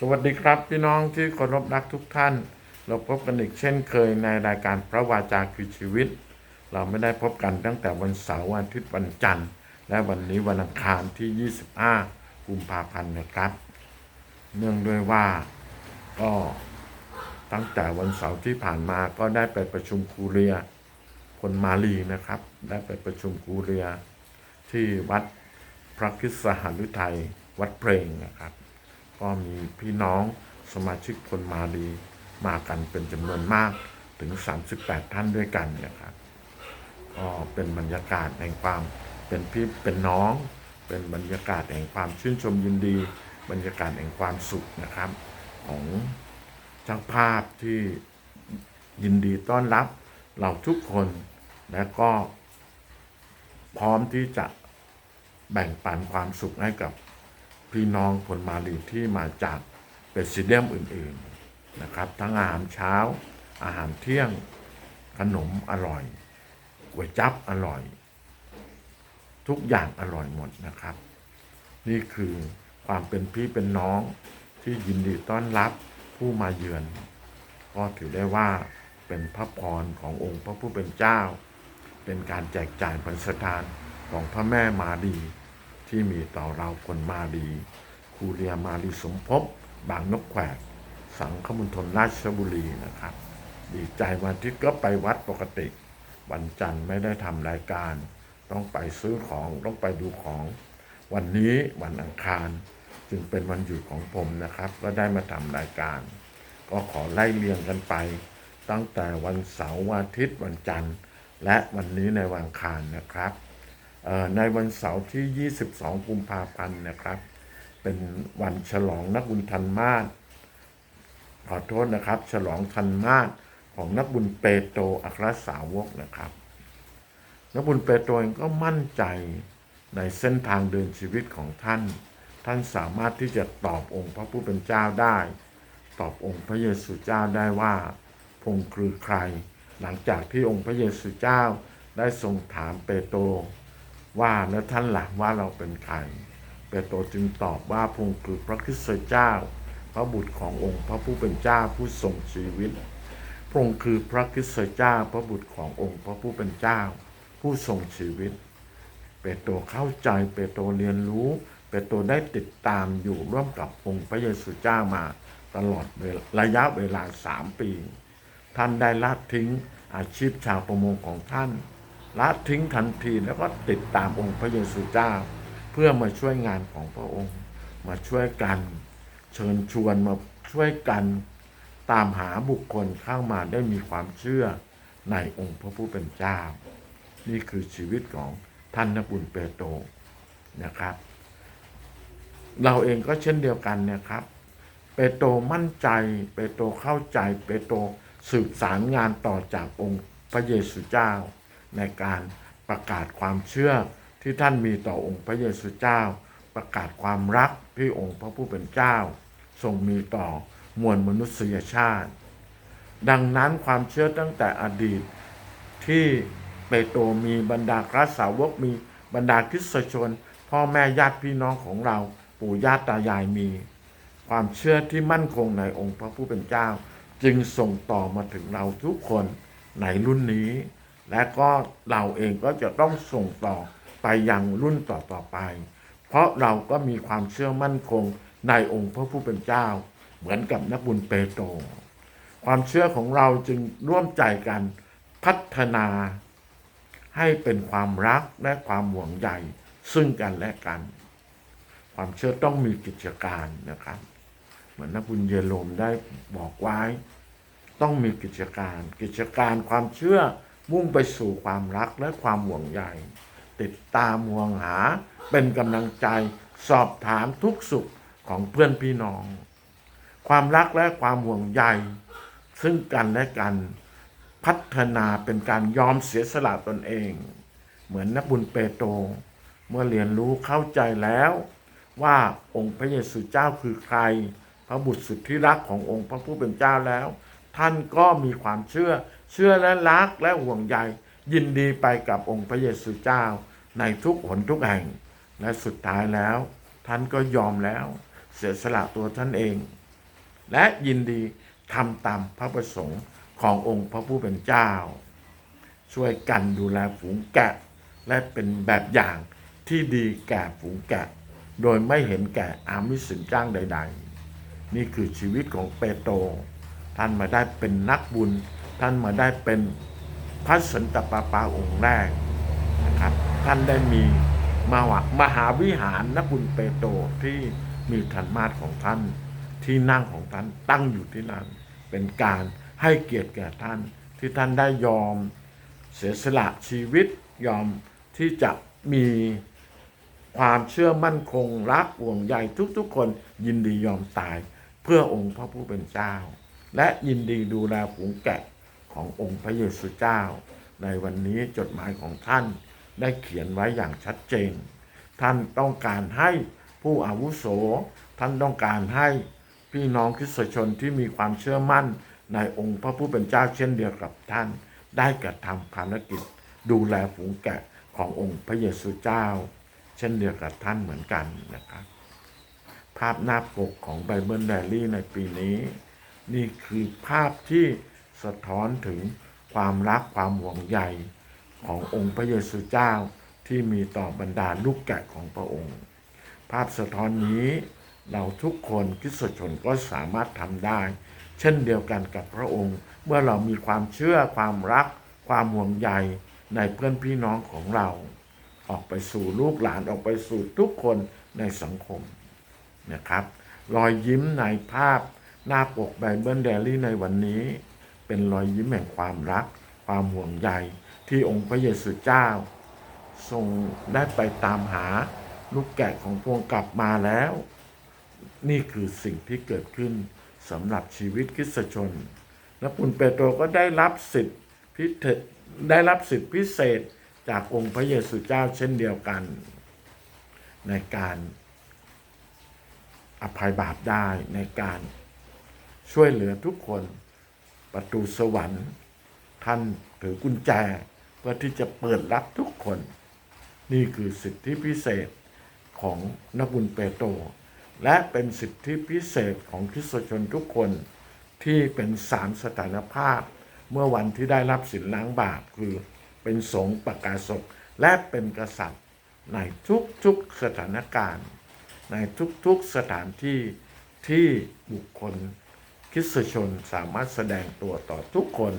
สวัสดีครับพี่น้องที่เคารพรักทุกท่าน เราพบกันอีกเช่นเคยในรายการพระวาจาคือชีวิต เราไม่ได้พบกันตั้งแต่วันเสาร์วันอาทิตย์วันจันทร์ และวันนี้วันอังคารที่ 25 กุมภาพันธ์นะครับ เนื่องด้วยว่าก็ตั้งแต่วันเสาร์ที่ผ่านมาก็ได้ไปประชุมคูเรียคนมาลีนะครับ ได้ไปประชุมคูเรียที่วัดพระคิสหฤทัยวัดเพลงนะครับ ก็มีพี่น้องสมาชิกคนมาลีมากันเป็นจำนวนมากถึง 38 ท่านด้วยกันเนะครับก็เป็นบรรยากาศแห่งความเป็นพี่เป็นน้อง เป็นบรรยากาศแห่งความชื่นชมยินดี บรรยากาศแห่งความสุขนะครับ ของช่างภาพที่ยินดีต้อนรับเราทุกคนและก็พร้อมที่จะแบ่งปันความสุขให้กับ พี่น้องคนมาลีที่มาจากเปซิเดียมอื่นๆนะครับ ทั้งอาหารเช้า อาหารเที่ยง ขนมอร่อยก๋วยจั๊บอร่อย ทุกอย่างอร่อยหมดนะครับ นี่คือความเป็นพี่เป็นน้องที่ยินดีต้อนรับผู้มาเยือน ก็ถือได้ว่าเป็นพระพรขององค์พระผู้เป็นเจ้า เป็นการแจกจ่ายพันสถานของพระแม่มาดี ที่มีต่อเราคนมาดีครูเรียมาดีสมภพบางนกแขวกสังคมณฑลราชบุรีนะครับ ดีใจวันอาทิตย์ก็ไปวัดปกติ วันจันทร์ไม่ได้ทำรายการ ต้องไปซื้อของต้องไปดูของ วันนี้วันอังคาร จึงเป็นวันหยุดของผมนะครับ ก็ได้มาทำรายการ ก็ขอไล่เรียงกันไป ตั้งแต่วันเสาร์วันอาทิตย์วันจันทร์ และวันนี้ในวันอังคารนะครับ ในวันเสาร์ที่ 22 กุมภาพันธ์นะครับ เป็นวันฉลองนักบุญทันมาศขอโทษนะครับ ฉลองทันมาศของนักบุญเปโตรอัครสาวกนะครับ นักบุญเปโตรเองก็มั่นใจในเส้นทางเดินชีวิตของท่าน ท่านสามารถที่จะตอบองค์พระผู้เป็นเจ้าได้ ตอบองค์พระเยซูเจ้าได้ว่าพงค์คือใคร หลังจากที่องค์พระเยซูเจ้าได้ทรงถามเปโตร ว่าแล้วท่านหลักว่าเราเป็นใครเปโตรจึงตอบว่าพงคือพระคริสต์เจ้า พระบุตรขององค์พระผู้เป็นเจ้าผู้ทรงชีวิตพงคือพระคริสต์เจ้า พระบุตรขององค์พระผู้เป็นเจ้า ผู้ทรงชีวิต เปโตรเข้าใจเปโตรเรียนรู้ เปโตรได้ติดตามอยู่ร่วมกับองค์พระเยซูเจ้ามาตลอดระยะเวลาสามปี ท่านได้ละทิ้งอาชีพชาวประมงของท่าน ละทิ้งทันทีแล้วก็ติดตามองค์พระเยซูเจ้า เพื่อมาช่วยงานของพระองค์ มาช่วยกัน เชิญชวนมาช่วยกัน ตามหาบุคคลเข้ามาได้มีความเชื่อในองค์พระผู้เป็นเจ้า นี่คือชีวิตของท่านนบุญเปโตรนะครับ เราเองก็เช่นเดียวกันนะครับ เปโตรมั่นใจเปโตรเข้าใจเปโตรสืบสารงานต่อจากองค์พระเยซูเจ้า ในการประกาศความเชื่อที่ท่านมีต่อองค์พระเยซูเจ้า ประกาศความรักที่องค์พระผู้เป็นเจ้า ทรงมีต่อมวลมนุษยชาติ ดังนั้นความเชื่อตั้งแต่อดีตที่เปโตรมีบรรดาคริสสาวกมีบรรดาคริสตชน พ่อแม่ญาติพี่น้องของเรา ปู่ย่าตายายมี ความเชื่อที่มั่นคงในองค์พระผู้เป็นเจ้า จึงส่งต่อมาถึงเราทุกคนในรุ่นนี้ และก็เราเองก็จะต้องส่งต่อไปยังรุ่นต่อๆไป เพราะเราก็มีความเชื่อมั่นคงในองค์พระผู้เป็นเจ้า เหมือนกับนักบุญเปโตรความเชื่อของเราจึงร่วมใจกันพัฒนาให้เป็นความรักและความห่วงใยซึ่งกันและกัน ความเชื่อต้องมีกิจการนะครับ เหมือนนักบุญเยโรมได้บอกไว้ ต้องมีกิจการ กิจการความเชื่อ มุ่งไปสู่ความรักและความห่วงใยติดตามห่วงหาเป็นกำลังใจสอบถามทุกสุขของเพื่อนพี่น้อง ความรักและความห่วงใยซึ่งกันและกันพัฒนาเป็นการยอมเสียสละตนเอง เหมือนนักบุญเปโตรเมื่อเรียนรู้เข้าใจแล้ว ว่าองค์พระเยซูเจ้าคือใคร พระบุตรสุดที่รักขององค์พระผู้เป็นเจ้าแล้ว ท่านก็มีความเชื่อ เชื่อและรักและห่วงใยยินดีไปกับองค์พระเยซูเจ้า ในทุกหนทุกแห่ง และสุดท้ายแล้ว ท่านก็ยอมแล้ว เสียสละตัวท่านเอง และยินดีทำตามพระประสงค์ขององค์พระผู้เป็นเจ้า ช่วยกันดูแลฝูงแกะ และเป็นแบบอย่างที่ดีแก่ฝูงแกะ โดยไม่เห็นแก่อามิสินจ้างใด ๆ นี่คือชีวิตของเปโตรท่านมาได้เป็นนักบุญ ท่านมาได้เป็นพระสันตะปาปาองค์แรกนะครับ ท่านได้มีมาวะมหาวิหารนักบุญเปโตรที่มีธรรมาสของท่านที่นั่งของท่านตั้งอยู่ที่นั่นเป็นการให้เกียรติแก่ท่านที่ท่านได้ยอมเสียสละชีวิตยอมที่จะมีความเชื่อมั่นคงรักห่วงใยทุกๆ คนยินดียอมตายเพื่อองค์พระผู้เป็นเจ้า และยินดีดูแลฝูงแกะ ขององค์พระเยซูเจ้า ในวันนี้จดหมายของท่านได้เขียนไว้อย่างชัดเจน ท่านต้องการให้ผู้อาวุโส ท่านต้องการให้พี่น้องคริสตชนที่มีความเชื่อมั่นในองค์พระผู้เป็นเจ้าเช่นเดียวกับท่าน ได้กระทำภารกิจ ดูแลฝูงแกะขององค์พระเยซูเจ้า เช่นเดียวกับท่านเหมือนกันนะครับ ภาพหน้าปกของไบเบิลไดรี่ในปีนี้ นี่คือภาพที่ สะท้อนถึงความรักความห่วงใยขององค์พระเยซูเจ้าที่มีต่อบรรดาลูกแกะของพระองค์ ภาพสะท้อนนี้เราทุกคนคริสชนก็สามารถทำได้ เช่นเดียวกันกับพระองค์ เมื่อเรามีความเชื่อความรัก ความห่วงใยในเพื่อนพี่น้องของเรา ออกไปสู่ลูกหลานออกไปสู่ทุกคนในสังคมนะครับ รอยยิ้มในภาพหน้าปกไบเบิลเดลี่ในวันนี้ เป็นรอยยิ้มแห่งความรัก ความห่วงใยที่องค์พระเยซูเจ้า ทรงได้ไปตามหาลูกแกะของพระองกลับมาแล้ว นี่คือสิ่งที่เกิดขึ้นสำหรับชีวิตคริสตชน และปุณเปโตรก็ได้รับสิทธิพิเศษได้รับสิทธิพิเศษจากองค์พระเยซูเจ้าเช่นเดียวกัน ในการอภัยบาปได้ในการช่วยเหลือทุกคน ประตูสวรรค์ ท่านถือกุญแจเพื่อที่จะเปิดรับทุกคน นี่คือสิทธิพิเศษของนักบุญเปโตรและเป็นสิทธิพิเศษของคริสตชนทุกคนที่เป็นสามสถานภาพ เมื่อวันที่ได้รับสินล้างบาปคือเป็นสงฆ์ประกาศกและเป็นกษัตริย์ในทุกๆสถานการณ์ ในทุกๆสถานที่ที่บุคคล คริสตชนสามารถแสดงตัวต่อทุกคน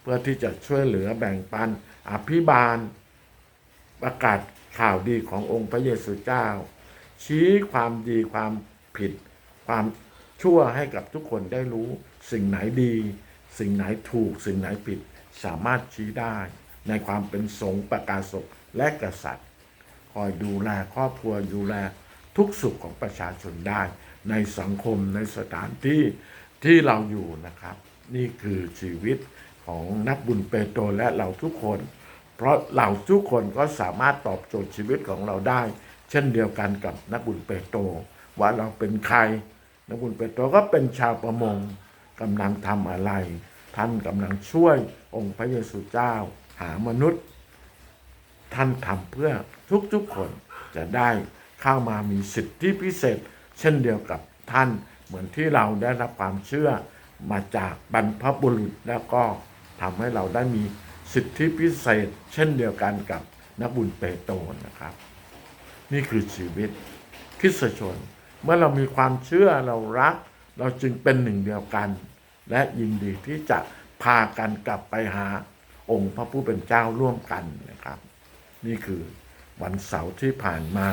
เพื่อที่จะช่วยเหลือแบ่งปัน อภิบาล ประกาศข่าวดีขององค์พระเยซูเจ้า ชี้ความดีความผิด ความชั่วให้กับทุกคนได้รู้ สิ่งไหนดี สิ่งไหนถูก สิ่งไหนผิด สามารถชี้ได้ ในความเป็นสงฆ์ประกาศกและกษัตริย์ คอยดูแลครอบครัวดูแลทุกสุขของประชาชนได้ ในสังคมในสถานที่ ที่เราอยู่นะครับ นี่คือชีวิตของนักบุญเปโตรและเราทุกคน เพราะเราทุกคนก็สามารถตอบโจทย์ชีวิตของเราได้ เช่นเดียวกันกับนักบุญเปโตรว่าเราเป็นใคร นักบุญเปโตรก็เป็นชาวประมงกำลังทำอะไร ท่านกำลังช่วยองค์พระเยซูเจ้า หามนุษย์ ท่านทำเพื่อทุกๆคนจะได้เข้ามามีสิทธิพิเศษ เช่นเดียวกับท่าน เหมือนที่เราได้รับความเชื่อมาจากบรรพบุรุษแล้วก็ทำให้เราได้มีสิทธิพิเศษ เช่นเดียวกันกับนักบุญเปโตรนะครับ นี่คือชีวิตคริสชน เมื่อเรามีความเชื่อเรารัก เราจึงเป็นหนึ่งเดียวกัน และยินดีที่จะพากันกลับไปหาองค์พระผู้เป็นเจ้าร่วมกันนะครับ นี่คือวันเสาร์ที่ผ่านมา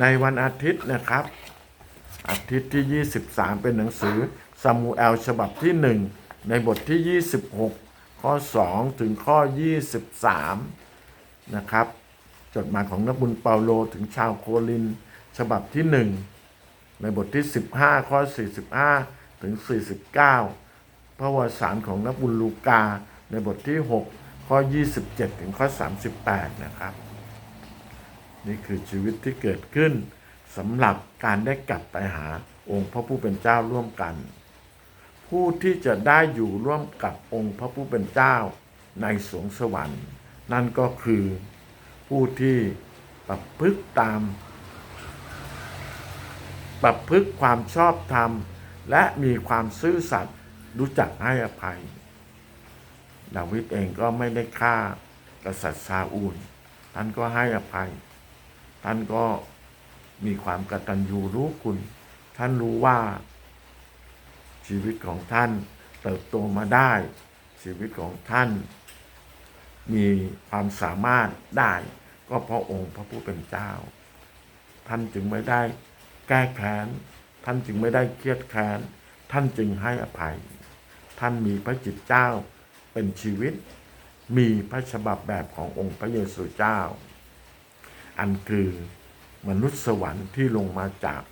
ในวันอาทิตย์นะครับ อาทิตย์ที่ 23 เป็นหนังสือซามูเอลฉบับที่ 1 ในบทที่ 26 ข้อ 2 ถึงข้อ 23 นะครับ จดหมายของนักบุญเปาโลถึงชาวโคลิน ฉบับที่ 1 ในบทที่ 15 ข้อ 45 ถึง 49 พระวสารของนักบุญลูกา ในบทที่ 6 ข้อ 27 ถึงข้อ 38 นะครับ นี่คือชีวิตที่เกิดขึ้น สำหรับการได้กลับไปหาองค์พระผู้เป็นเจ้าร่วมกัน ผู้ที่จะได้อยู่ร่วมกับองค์พระผู้เป็นเจ้าในสวงสวรรค์ นั่นก็คือผู้ที่ประพฤติตาม ประพฤติความชอบธรรม และมีความซื่อสัตย์รู้จักให้อภัย ดาวิดเองก็ไม่ได้ฆ่ากษัตริย์ซาอูล ท่านก็ให้อภัย ท่านก็ มีความกตัญญูรู้คุณ ท่านรู้ว่า ชีวิตของท่านเติบโตมาได้ ชีวิตของท่าน มีความสามารถได้ ก็เพราะองค์พระผู้เป็นเจ้า ท่านจึงไม่ได้แก้แค้น ท่านจึงไม่ได้เครียดแค้น ท่านจึงให้อภัย ท่านมีพระจิตเจ้าเป็นชีวิต มีพระฉบับแบบขององค์พระเยซูเจ้า อันคือ มนุษย์สวรรค์ที่ลงมาจาก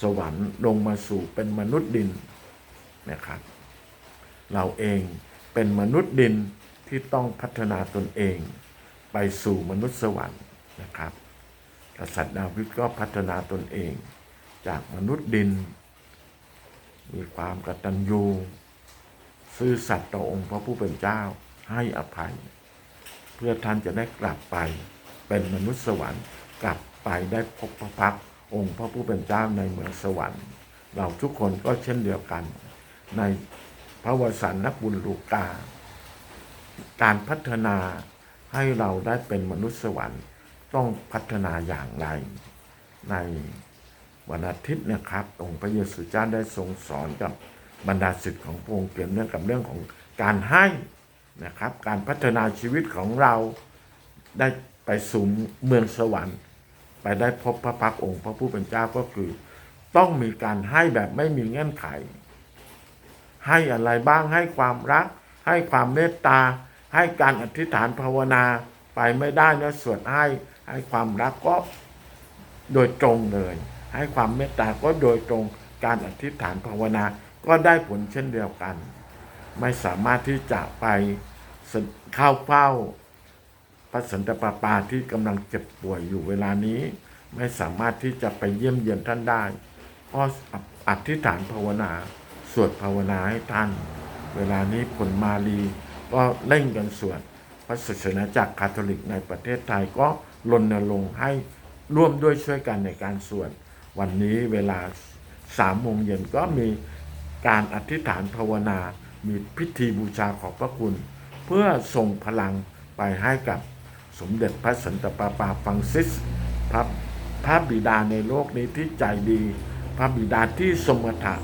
สวรรค์ลงมาสู่เป็นมนุษย์ดินนะครับ เราเองเป็นมนุษย์ดินที่ต้องพัฒนาตนเอง ไปสู่มนุษย์สวรรค์นะครับกษัตริย์ดาวิดก็พัฒนาตนเอง จากมนุษย์ดิน มีความกตัญญูซื่อสัตย์ต่อองค์พระผู้เป็นเจ้าให้อภัย เพื่อท่านจะได้กลับไป เป็นมนุษย์สวรรค์กลับไปได้พบพระพักตร์องค์พระผู้เป็นเจ้าในเมืองสวรรค์ เราทุกคนก็เช่นเดียวกัน ในพระวสานนักบุญลูกา การพัฒนาให้เราได้เป็นมนุษย์สวรรค์ต้องพัฒนาอย่างไร ในวันอาทิตย์นะครับองค์พระเยซูเจ้าได้ทรงสอนกับบรรดาศิษย์ของพระองค์เกี่ยวเนื่องกับเรื่องของการให้นะครับ การพัฒนาชีวิตของเราได้ ไปสู่เมืองสวรรค์ ไปได้พบพระพักตร์องค์ พระผู้เป็นเจ้าก็คือ ต้องมีการให้แบบไม่มีเงื่อนไข ให้อะไรบ้างให้ความรัก ให้ความเมตตา ให้การอธิษฐานภาวนาไปไม่ได้นะสวดให้ให้ความรักก็โดยตรงเลย ให้ความเมตตาก็โดยตรงการอธิษฐานภาวนาก็ได้ผลเช่นเดียวกัน ไม่สามารถที่จะไปเข้าเฝ้า พระสันตะปาปาที่กำลังเจ็บป่วยอยู่เวลานี้ ไม่สามารถที่จะไปเยี่ยมเยียนท่านได้เพราะอธิษฐานภาวนา สวดภาวนาให้ท่าน เวลานี้ผลมาลีก็เร่งกันสวดพระศาสนาจักรคาทอลิกในประเทศไทยก็รณรงค์ให้ร่วมด้วยช่วยกันในการสวดวันนี้เวลาสามโมงเย็นก็มีการอธิษฐานภาวนา มีพิธีบูชาขอบพระคุณ เพื่อส่งพลังไปให้กับ สมเด็จพระสันตะปาปาฟังซิสพระพระบิดาในโลกนี้ที่ใจดี พระบิดาที่สมถะ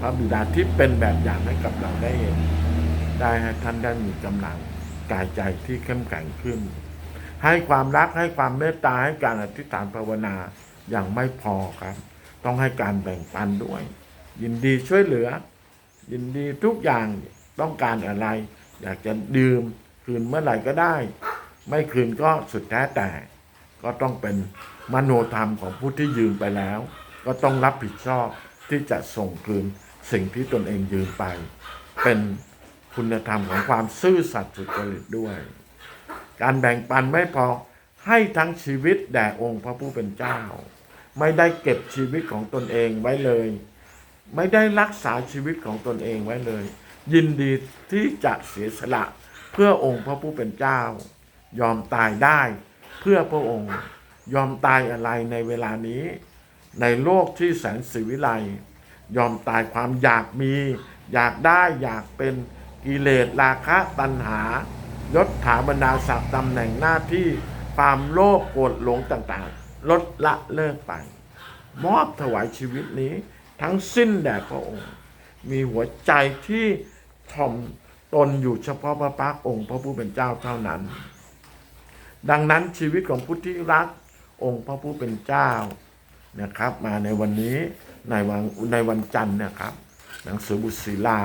พระบิดาที่เป็นแบบอย่างให้กับเราได้เห็นได้ให้ท่านได้มีกำลังกายใจที่เข้มแข็งขึ้น ให้ความรักให้ความเมตตาให้การอธิษฐานภาวนาอย่างไม่พอครับ ต้องให้การแบ่งปันด้วย ยินดีช่วยเหลือ ยินดีทุกอย่างต้องการอะไร อยากจะดื่มคืนเมื่อไหร่ก็ได้ ไม่คืนก็สุดแท้แต่ ก็ต้องเป็นมโนธรรมของผู้ที่ยืมไปแล้ว ก็ต้องรับผิดชอบที่จะส่งคืนสิ่งที่ตนเองยืมไป เป็นคุณธรรมของความซื่อสัตย์สุจริตด้วย การแบ่งปันไม่พอให้ทั้งชีวิตแด่องค์พระผู้เป็นเจ้า ไม่ได้เก็บชีวิตของตนเองไว้เลย ไม่ได้รักษาชีวิตของตนเองไว้เลย ยินดีที่จะเสียสละเพื่อองค์พระผู้เป็นเจ้า ยอมตายได้ เพื่อพระองค์ยอมตายอะไรในเวลานี้ ในโลกที่แสนสิวิไลยอมตายความอยากมี อยากได้อยากเป็นกิเลสราคะตัณหายศถาบรรดาศักดิ์ตำแหน่งหน้าที่ความโลภโกรธหลงต่างๆ ลดละเลิกไป มอบถวายชีวิตนี้ทั้งสิ้นแด่พระองค์ มีหัวใจที่ถ่อมตนอยู่เฉพาะพระพักองค์พระผู้เป็นเจ้าเท่านั้น ดังนั้นชีวิตของผู้ที่รัก องค์พระผู้เป็นเจ้านะครับ มาในวันนี้ในวันในวันจันทร์นะครับ หนังสือบุตรศิลา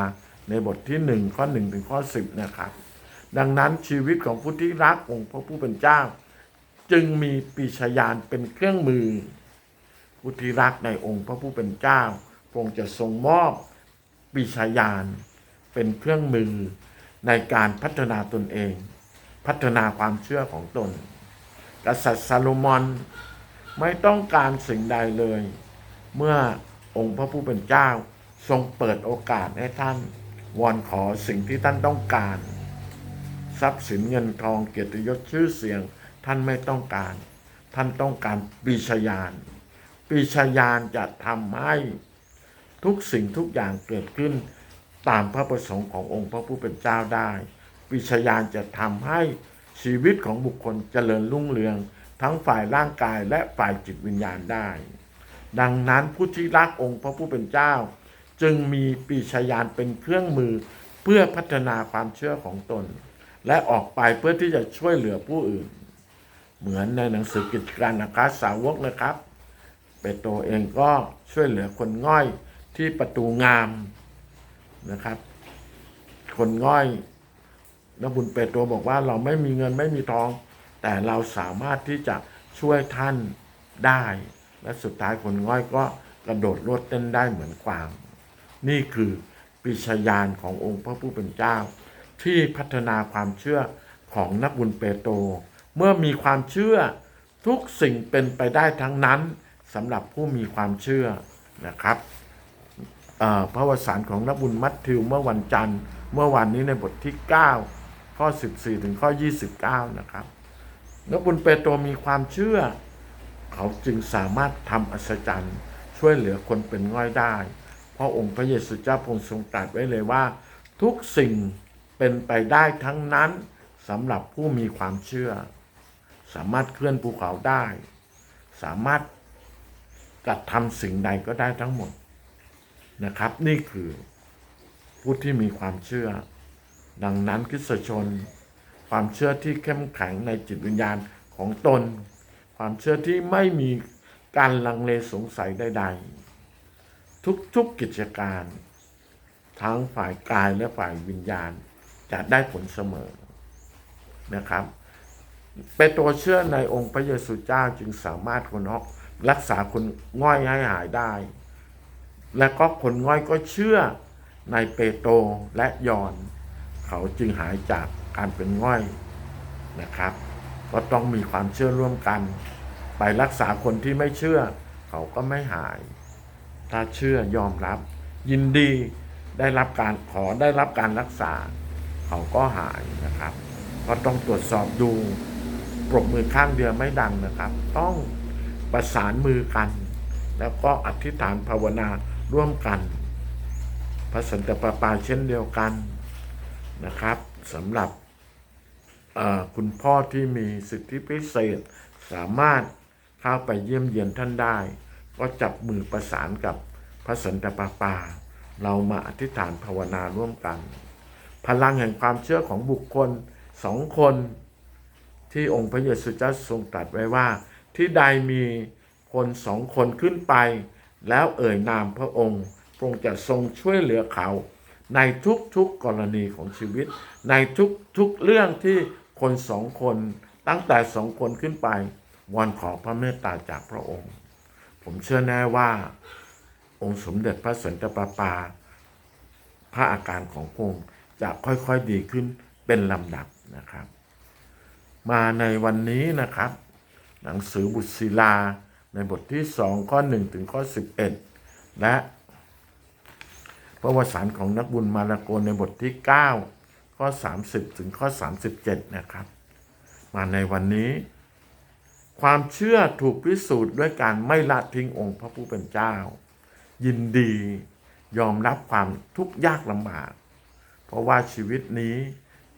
ในบทที่หนึ่งข้อหนึ่งถึงข้อสิบนะครับ ดังนั้นชีวิตของผู้ที่รักองค์พระผู้เป็นเจ้า จึงมีปีชญาณเป็นเครื่องมือ ผู้ที่รักในองค์พระผู้เป็นเจ้าคงจะทรงมอบปีชญาณเป็นเครื่องมือในการพัฒนาตนเอง พัฒนาความเชื่อของตน กษัตริย์ซาโลมอนไม่ต้องการสิ่งใดเลย เมื่อองค์พระผู้เป็นเจ้าทรงเปิดโอกาสให้ท่าน วอนขอสิ่งที่ท่านต้องการ ทรัพย์สินเงินทองเกียรติยศชื่อเสียง ท่านไม่ต้องการ ท่านต้องการปีชญาณปีชาญาณจะทำให้ทุกสิ่งทุกอย่างเกิดขึ้นตามพระประสงค์ขององค์พระผู้เป็นเจ้าได้ ปีชาญาณจะทำให้ชีวิตของบุคคลเจริญรุ่งเรือง ทั้งฝ่ายร่างกายและฝ่ายจิตวิญญาณได้ ดังนั้นผู้ที่รักองค์พระผู้เป็นเจ้า จึงมีปีชาญาณเป็นเครื่องมือเพื่อพัฒนาความเชื่อของตน และออกไปเพื่อที่จะช่วยเหลือผู้อื่น เหมือนในหนังสือกิจการนักสาวกนะครับ เปโตรเองก็ช่วยเหลือคนง่อยที่ประตูงามนะครับ คนง่อย นบุญเปโตรบอกว่าเราไม่มีเงินไม่มีทอง แต่เราสามารถที่จะช่วยท่านได้ และสุดท้ายคนง่อยก็กระโดดโลดเต้นได้เหมือนกวาง นี่คือปิชญาณขององค์พระผู้เป็นเจ้า ที่พัฒนาความเชื่อของนักบุญเปโตรเมื่อมีความเชื่อทุกสิ่งเป็นไปได้ทั้งนั้นสำหรับผู้มีความเชื่อนะครับพระวสารของนักบุญมัทธิวเมื่อวันจันทร์ เมื่อวันนี้ในบทที่ 9 ข้อ 14 ถึงข้อ 29 นะครับนักบุญเปโตรมีความเชื่อ เขาจึงสามารถทำอัศจรรย์ช่วยเหลือคนเป็นง่อยได้ เพราะองค์พระเยซูเจ้าพงทรงตรัสไว้เลยว่า ทุกสิ่งเป็นไปได้ทั้งนั้นสำหรับผู้มีความเชื่อ สามารถเคลื่อนภูเขาได้ สามารถกระทำสิ่งใดก็ได้ทั้งหมดนะครับ นี่คือผู้ที่มีความเชื่อ ดังนั้นคริสตชน ความเชื่อที่เข้มแข็งในจิตวิญญาณของตน ความเชื่อที่ไม่มีการลังเลสงสัยใดๆ ทุกๆกิจการ ทั้งฝ่ายกายและฝ่ายวิญญาณจะได้ผลเสมอนะครับเปโตรเชื่อในองค์พระเยซูเจ้าจึงสามารถคนออกรักษาคนง่อยให้หายได้ และก็คนง่อยก็เชื่อในเปโตรและยอน เขาจึงหายจากการเป็นง่อยนะครับ ก็ต้องมีความเชื่อร่วมกัน ไปรักษาคนที่ไม่เชื่อ เขาก็ไม่หาย ถ้าเชื่อยอมรับ ยินดีได้รับการขอได้รับการรักษา เขาก็หายนะครับ ก็ต้องตรวจสอบดูปรบมือข้างเดียวไม่ดังนะครับ ต้องประสานมือกัน แล้วก็อธิษฐานภาวนาร่วมกันพระสันตะปาปาเช่นเดียวกัน นะครับสำหรับคุณพ่อที่มีสิทธิพิเศษ สามารถเข้าไปเยี่ยมเยียนท่านได้ ก็จับมือประสานกับพระสันตะปาปา เรามาอธิษฐานภาวนาร่วมกัน พลังแห่งความเชื่อของบุคคลสองคน ที่องค์พระเยซูเจ้าทรงตรัสไว้ว่า ที่ใดมีคนสองคนขึ้นไป แล้วเอ่ยนามพระองค์พระองค์จะทรงช่วยเหลือเขา ในทุกๆกรณีของชีวิต ในทุกๆเรื่องที่คนสองคนตั้งแต่สองคนขึ้นไปวอนขอพระเมตตาจากพระองค์ ผมเชื่อแน่ว่า องค์สมเด็จพระสันตะปาปา พระอาการของพระองค์จะค่อยๆดีขึ้นเป็นลำดับนะครับ มาในวันนี้นะครับ หนังสือบุตรศิลาในบทที่สองข้อหนึ่งถึงข้อสิบเอ็ดและ พระวสารของนักบุญมาราโกนในบทที่เก้าข้อสามสิบถึงข้อสามสิบเจ็ดนะครับ มาในวันนี้ ความเชื่อถูกพิสูจน์ด้วยการไม่ละทิ้งองค์พระผู้เป็นเจ้า ยินดียอมรับความทุกข์ยากลำบาก เพราะว่าชีวิตนี้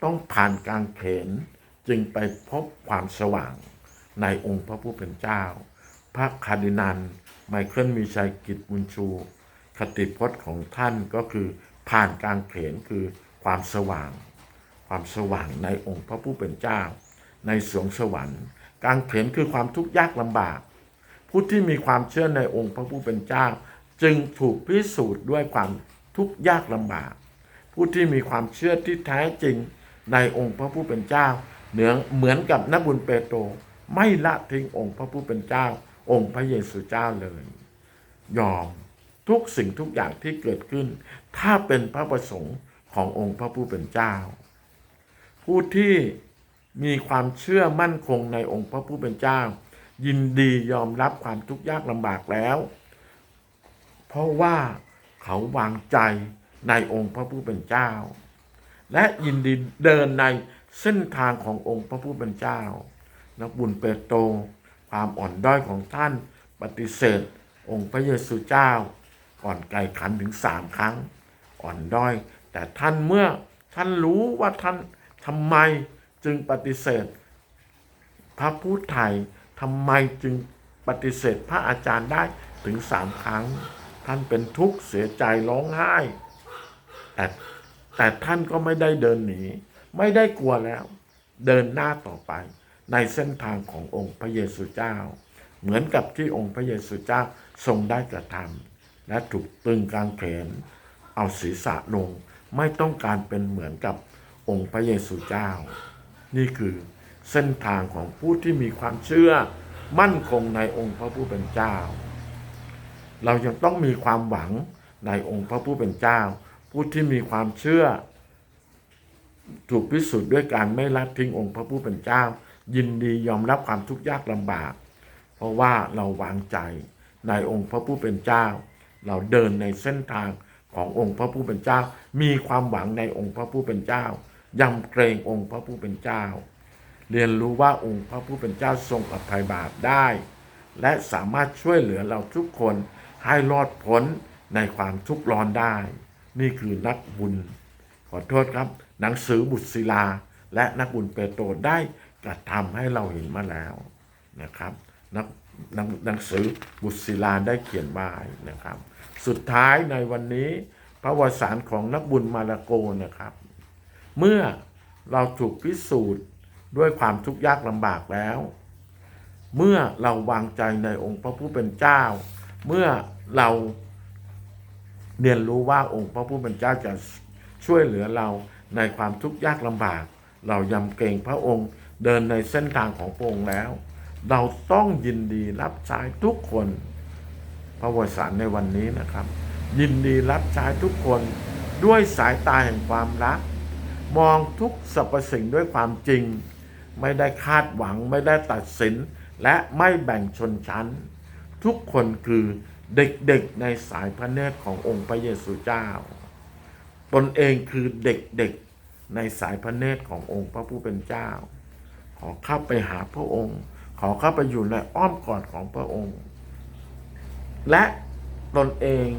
ต้องผ่านการเขนจึงไปพบความสว่างในองค์พระผู้เป็นเจ้า พระคาร์ดินันไมเคิลมีชัยกิจบุญชู คติพจน์ของท่านก็คือผ่านกลารเขนคือความสว่าง ความสว่างในองค์พระผู้เป็นเจ้า ในสวงสวรรค์กลารเขนคือความทุกข์ยากลำบาก ผู้ที่มีความเชื่อในองค์พระผู้เป็นเจ้า จึงถูกพิสูจน์ด้วยความทุกข์ยากลำบาก ผู้ที่มีความเชื่อที่แท้จริงในองค์พระผู้เป็นเจ้า เหนือเหมือนกับนบุญเปโตรไม่ละทิ้งองค์พระผู้เป็นเจ้า องค์พระเยซูเจ้าเลย ยอม ทุกสิ่งทุกอย่างที่เกิดขึ้น ถ้าเป็นพระประสงค์ขององค์พระผู้เป็นเจ้า ผู้ที่มีความเชื่อมั่นคงในองค์พระผู้เป็นเจ้า ยินดียอมรับความทุกข์ยากลำบากแล้ว เพราะว่าเขาวางใจในองค์พระผู้เป็นเจ้า และยินดีเดินในเส้นทางขององค์พระผู้เป็นเจ้า นักบุญเปโตรความอ่อนด้อยของท่านปฏิเสธ องค์พระเยซูเจ้า ก่อนไก่ขันถึงสามครั้ง อ่อนด้อย แต่ท่านเมื่อท่านรู้ว่าท่านทำไมจึงปฏิเสธ พระผู้ไทยทำไมจึงปฏิเสธพระอาจารย์ได้ถึงสามครั้ง ท่านเป็นทุกข์เสียใจร้องไห้แต่แต่ท่านก็ไม่ได้เดินหนี ไม่ได้กลัวแล้ว เดินหน้าต่อไป ในเส้นทางขององค์พระเยซูเจ้า เหมือนกับที่องค์พระเยซูเจ้าทรงได้กระทำ และถูกตึงกลางเขน เอาศีรษะลง ไม่ต้องการเป็นเหมือนกับองค์พระเยซูเจ้า นี่คือเส้นทางของผู้ที่มีความเชื่อมั่นคงในองค์พระผู้เป็นเจ้า เรายังต้องมีความหวังในองค์พระผู้เป็นเจ้า ผู้ที่มีความเชื่อ ถูกพิสูจน์ด้วยการไม่ละทิ้งองค์พระผู้เป็นเจ้า ยินดียอมรับความทุกข์ยากลำบาก เพราะว่าเราวางใจในองค์พระผู้เป็นเจ้า เราเดินในเส้นทางขององค์พระผู้เป็นเจ้า มีความหวังในองค์พระผู้เป็นเจ้ายำเกรงองค์พระผู้เป็นเจ้า เรียนรู้ว่าองค์พระผู้เป็นเจ้าทรงอภัยบาปได้ และสามารถช่วยเหลือเราทุกคนให้รอดพ้นในความทุกข์ร้อนได้ นี่คือนักบุญ ขอโทษครับ หนังสือบุตรศิลา และนักบุญเปโตรได้กระทำให้เราเห็นมาแล้วนะครับนักหนังหนังสือบุตรศิลาได้เขียนไว้นะครับ สุดท้ายในวันนี้พระวสารของนักบุญมาระโกนะครับ เมื่อเราถูกพิสูจน์ด้วยความทุกข์ยากลำบากแล้ว เมื่อเราวางใจในองค์พระผู้เป็นเจ้า เมื่อเราเรียนรู้ว่าองค์พระผู้เป็นเจ้าจะช่วยเหลือเราในความทุกข์ยากลำบาก เรายำเกรงพระองค์เดินในเส้นทางของพระองค์แล้ว เราต้องยินดีรับใช้ทุกคน พระวสารในวันนี้นะครับ ยินดีรับใช้ทุกคนด้วยสายตาแห่งความรัก มองทุกสรรพสิ่งด้วยความจริง ไม่ได้คาดหวังไม่ได้ตัดสิน และไม่แบ่งชนชั้น ทุกคนคือเด็กๆในสายพระเนตรขององค์พระเยซูเจ้า ตนเองคือเด็กๆในสายพระเนตรขององค์พระผู้เป็นเจ้า ขอเข้าไปหาพระองค์ ขอเข้าไปอยู่ในอ้อมกอดของพระองค์ และตนเอง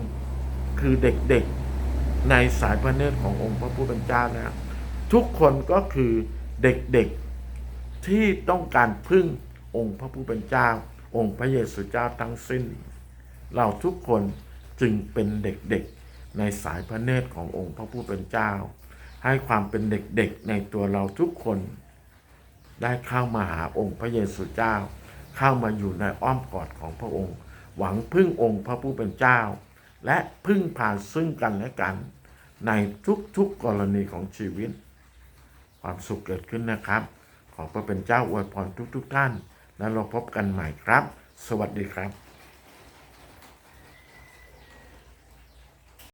คือเด็กๆในสายพระเนตรขององค์พระผู้เป็นเจ้านะทุกคนก็คือเด็กๆที่ต้องการพึ่งองค์พระผู้เป็นเจ้า องค์พระเยซูเจ้าทั้งสิ้น เราทุกคนจึงเป็นเด็กๆในสายพระเนตรขององค์พระผู้เป็นเจ้า ให้ความเป็นเด็กๆในตัวเราทุกคน ได้เข้ามาหาองค์พระเยซูเจ้า เข้ามาอยู่ในอ้อมกอดของพระองค์ หวังพึ่งองค์พระผู้เป็นเจ้า และพึ่งพาซึ่งกันและกัน ในทุกๆกรณีของชีวิต ความสุขเกิดขึ้นนะครับ ขอพระเป็นเจ้าอวยพรทุกๆท่าน แล้วเราพบกันใหม่ครับ สวัสดีครับ